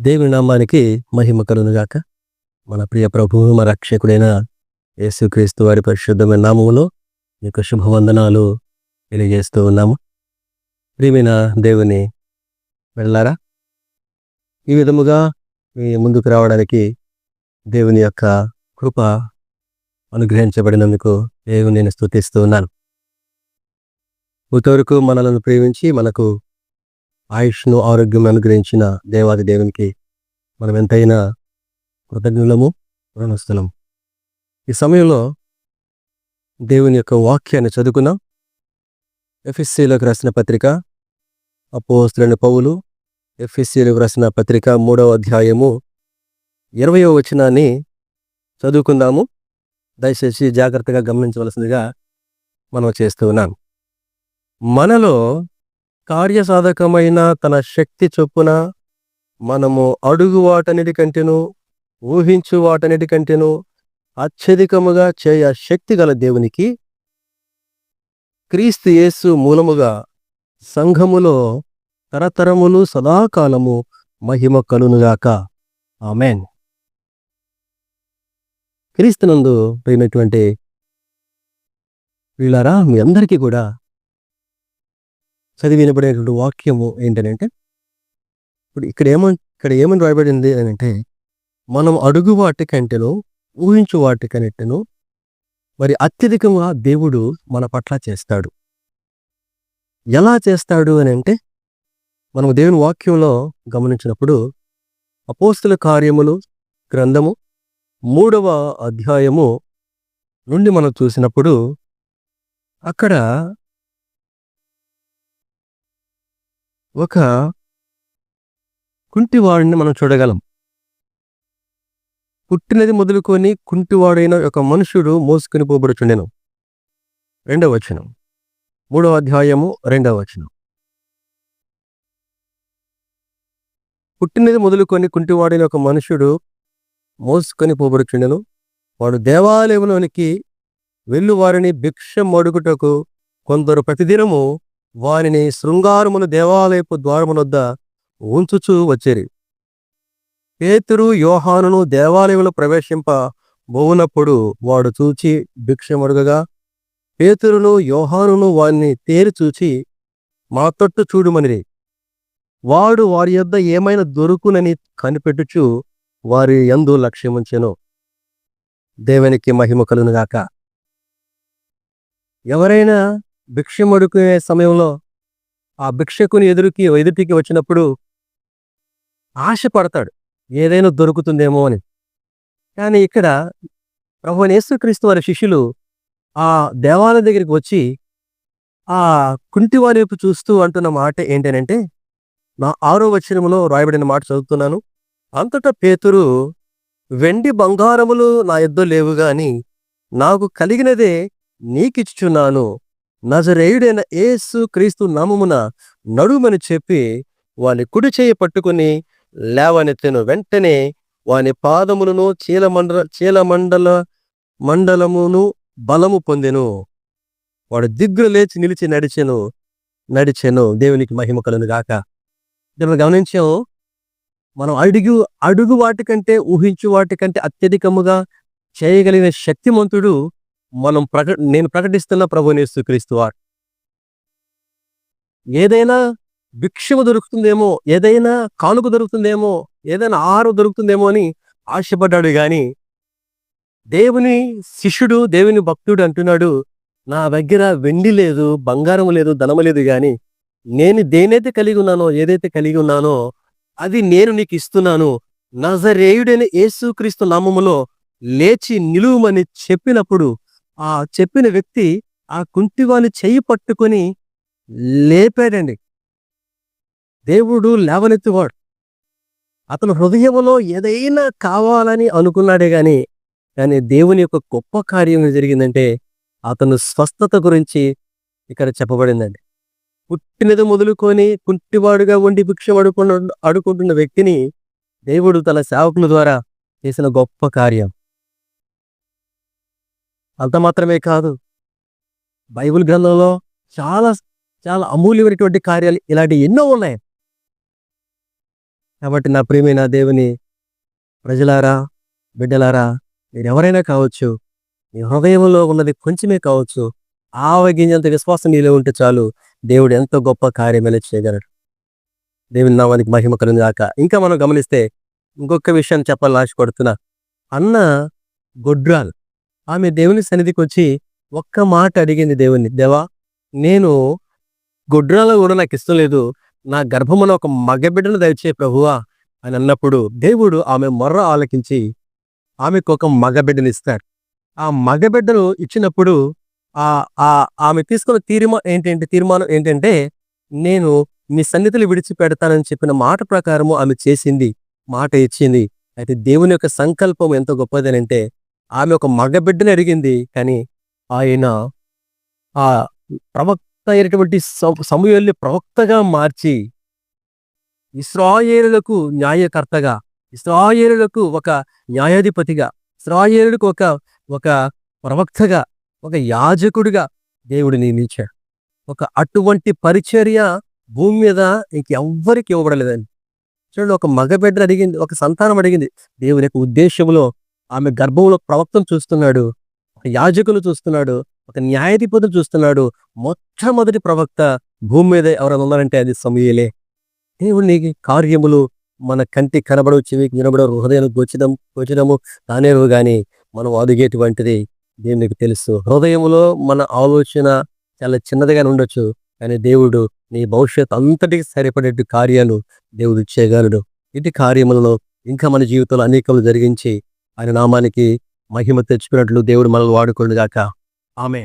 దేవుని నామానికి మహిమ కలునుగాక మన ప్రియ ప్రభువు మన రక్షకుడైన యేసుక్రీస్తు వారి పరిశుద్ధమైన నామములో మీకు శుభవందనాలు తెలియజేస్తూ ఉన్నాము. ప్రియమైన దేవుని వెళ్ళారా ఈ విధముగా మీ ముందుకు రావడానికి దేవుని యొక్క కృప అనుగ్రహించబడినందుకు దేవుని నేను స్థుతిస్తూ ఉన్నాను. ఇంతవరకు మనలను ప్రేమించి మనకు ఆయుష్ను ఆరోగ్యం అనుగ్రహించిన దేవాది దేవునికి మనం ఎంతైనా కృతజ్ఞులము రుణస్థలం ఈ సమయంలో దేవుని యొక్క వాక్యాన్ని చదువుకున్నాం ఎఫ్ఎస్సీలోకి రాసిన పత్రిక అపోస్తులని పౌలు ఎఫ్ఎస్సీలోకి రాసిన పత్రిక మూడవ అధ్యాయము ఇరవయో వచనాన్ని చదువుకుందాము. దయచేసి జాగ్రత్తగా గమనించవలసిందిగా మనం చేస్తూ ఉన్నాం. మనలో కార్యసాధకమైన తన శక్తి చొప్పున మనము అడుగు వాటన్నిటి కంటేను ఊహించు వాటన్నిటి కంటేను అత్యధికముగా చేయ శక్తి గల దేవునికి క్రీస్తు యేసు మూలముగా సంఘములో తరతరములు సదాకాలము మహిమ కలునుగాక ఆమెన్. క్రీస్తునందు పోయినటువంటి వీళ్ళారా మీ అందరికీ కూడా చదివి వాక్యము ఏంటంటే ఇప్పుడు ఇక్కడ ఏమని ఇక్కడ ఏమని రాయబడింది అని అంటే మనం అడుగు వాటి కంటేనో ఊహించు వాటి కంటేనో మరి అత్యధికంగా దేవుడు మన పట్ల చేస్తాడు. ఎలా చేస్తాడు అని అంటే మనం దేవుని వాక్యంలో గమనించినప్పుడు అపోస్తుల కార్యములు గ్రంథము మూడవ అధ్యాయము నుండి మనం చూసినప్పుడు అక్కడ ఒక కుంటివాడిని మనం చూడగలం. పుట్టినది మొదలుకొని కుంటివాడైన ఒక మనుషుడు మోసుకుని పోబడుచుండెను. రెండవ వచనం. మూడవ అధ్యాయము రెండవ వచనం. పుట్టినది మొదలుకొని కుంటివాడైన ఒక మనుషుడు మోసుకొని పోబడుచుండెను. వాడు దేవాలయంలోనికి వెళ్ళు వారిని భిక్ష మడుగుటకు కొందరు ప్రతిదినము వారిని శృంగారమును దేవాలయపు ద్వారమునొద్ద ఉంచుచూ వచ్చేరి. పేతురు యోహానును దేవాలయంలో ప్రవేశింప బోవునప్పుడు వాడు చూచి భిక్షమడుగగా పేతురును యోహానును వారిని తేరి చూచి మా తొట్టు చూడుమనిరి. వాడు వారి యొద్ద ఏమైనా దొరుకునని కనిపెట్టుచు వారి ఎందు లక్ష్యముంచెను. దేవునికి మహిమ కలునుగాక ఎవరైనా భిక్షమడుకునే సమయంలో ఆ భిక్షకుని ఎదురుకి ఎదుటికి వచ్చినప్పుడు ఆశపడతాడు ఏదైనా దొరుకుతుందేమో అని. కానీ ఇక్కడ ప్రభునేశ్వరక్రీస్తు వారి శిష్యులు ఆ దేవాలయం దగ్గరికి వచ్చి ఆ కుంటివారి వైపు చూస్తూ అంటున్న మాట ఏంటనంటే నా ఆరో వచనంలో రాయబడిన మాట చదువుతున్నాను. అంతటా పేతురు వెండి బంగారములు నా ఇద్దరు లేవు గాని నాకు కలిగినదే నీకిచ్చుచున్నాను. నజరేయుడైన ఏసు క్రీస్తు నామమున నడుమని చెప్పి వాని కుడి చేయి పట్టుకుని లేవనెత్తెను వెంటనే వాని పాదములను చీలమండల చీలమండల మండలమును బలము పొందెను. వాడు దిగ్గులు లేచి నిలిచి నడిచెను నడిచెను. దేవునికి మహిమ కలను గాక. దీన్ని గమనించాము మనం అడుగు అడుగు వాటికంటే ఊహించు వాటికంటే అత్యధికముగా చేయగలిగిన శక్తిమంతుడు మనం ప్రక నేను ప్రకటిస్తున్న ప్రభునేస్తు క్రీస్తు వారు. ఏదైనా భిక్షము దొరుకుతుందేమో ఏదైనా కానుక దొరుకుతుందేమో ఏదైనా ఆహారం దొరుకుతుందేమో అని ఆశపడ్డాడు కానీ దేవుని శిష్యుడు దేవుని భక్తుడు అంటున్నాడు నా దగ్గర వెండి లేదు బంగారం లేదు ధనము లేదు కానీ నేను దేనైతే కలిగి ఉన్నానో ఏదైతే కలిగి ఉన్నానో అది నేను నీకు ఇస్తున్నాను. నజరేయుడైన యేసుక్రీస్తు నామములో లేచి నిలువమని చెప్పినప్పుడు ఆ చెప్పిన వ్యక్తి ఆ కుంటివాని చెయ్యి పట్టుకొని లేపాడండి. దేవుడు లేవనెత్తువాడు. అతను హృదయంలో ఏదైనా కావాలని అనుకున్నాడే గాని కానీ దేవుని యొక్క గొప్ప కార్యం జరిగిందంటే అతను స్వస్థత గురించి ఇక్కడ చెప్పబడిందండి. పుట్టినది మొదలుకొని కుంటివాడుగా ఉండి భిక్ష అడుకున్న అడుకుంటున్న వ్యక్తిని దేవుడు తన సేవకుల ద్వారా చేసిన గొప్ప కార్యం. అంత మాత్రమే కాదు. బైబిల్ గ్రంథంలో చాలా చాలా అమూల్యమైనటువంటి కార్యాలు ఇలాంటి ఎన్నో ఉన్నాయి. కాబట్టి నా ప్రియమైన దేవుని ప్రజలారా బిడ్డలారా మీరు ఎవరైనా కావచ్చు మీ హృదయంలో ఉన్నది కొంచెమే కావచ్చు ఆవగింజంత విశ్వాసం నీలో ఉంటే చాలు దేవుడు ఎంతో గొప్ప కార్యమేలా చేయగలడు. దేవుని నామానికి మహిమ కలుగును ఇంకా మనం గమనిస్తే ఇంకొక విషయాన్ని చెప్పాలని ఆశపడుతున్నా. అన్న గొడ్రాలు. ఆమె దేవుని సన్నిధికి వచ్చి ఒక్క మాట అడిగింది దేవుని దేవా నేను గొడ్రాలు కూడా నాకు ఇష్టం లేదు. నా గర్భమున ఒక మగబిడ్డను దయచే ప్రభువా అని అన్నప్పుడు దేవుడు ఆమె మొర్ర ఆలకించి ఆమెకు ఒక మగబిడ్డను ఇస్తాడు. ఆ మగబిడ్డను ఇచ్చినప్పుడు ఆ ఆ ఆమె తీసుకున్న తీర్మా ఏంటంటే తీర్మానం ఏంటంటే నేను నీ సన్నిధులు విడిచిపెడతానని చెప్పిన మాట ప్రకారము ఆమె చేసింది మాట ఇచ్చింది. అయితే దేవుని యొక్క సంకల్పం ఎంత గొప్పదనంటే ఆమె ఒక మగబిడ్డను అడిగింది కానీ ఆయన ఆ ప్రవక్త అయినటువంటి సమూహల్ని ప్రవక్తగా మార్చి ఇస్రాయేలులకు న్యాయకర్తగా ఇస్రాయేలులకు ఒక న్యాయాధిపతిగా ఇస్రాయేలులకు ఒక ఒక ప్రవక్తగా ఒక యాజకుడిగా దేవుడు నియమించాడు. ఒక అటువంటి పరిచర్య భూమి మీద ఇంకెవ్వరికి ఇవ్వబడలేదండి. చూడండి ఒక మగబిడ్డ అడిగింది ఒక సంతానం అడిగింది. దేవుని యొక్క ఉద్దేశంలో ఆమె గర్భంలో ప్రవక్తను చూస్తున్నాడు ఒక యాజకులు చూస్తున్నాడు ఒక న్యాయాధిపతులు చూస్తున్నాడు. మొట్టమొదటి ప్రవక్త భూమి మీద ఎవరైనా ఉన్నారంటే అది సమయలే. దేవుని కార్యములు మన కంటి కనబడవు చెవికి వినబడవు హృదయం గోచడం గోచడము తానేవు కానీ మనం అదిగేటువంటిది దేవునికి తెలుసు. హృదయములో మన ఆలోచన చాలా చిన్నదిగానే ఉండొచ్చు కానీ దేవుడు నీ భవిష్యత్ అంతటికి సరిపడేట్టు కార్యాలు దేవుడు చేయగలడు. ఇటు కార్యములలో ఇంకా మన జీవితంలో అనేకలు జరిగించి ఆయన నామానికి మహిమ తెచ్చుకున్నట్లు దేవుడు మనల్ని వాడుకోండుగాక ఆమె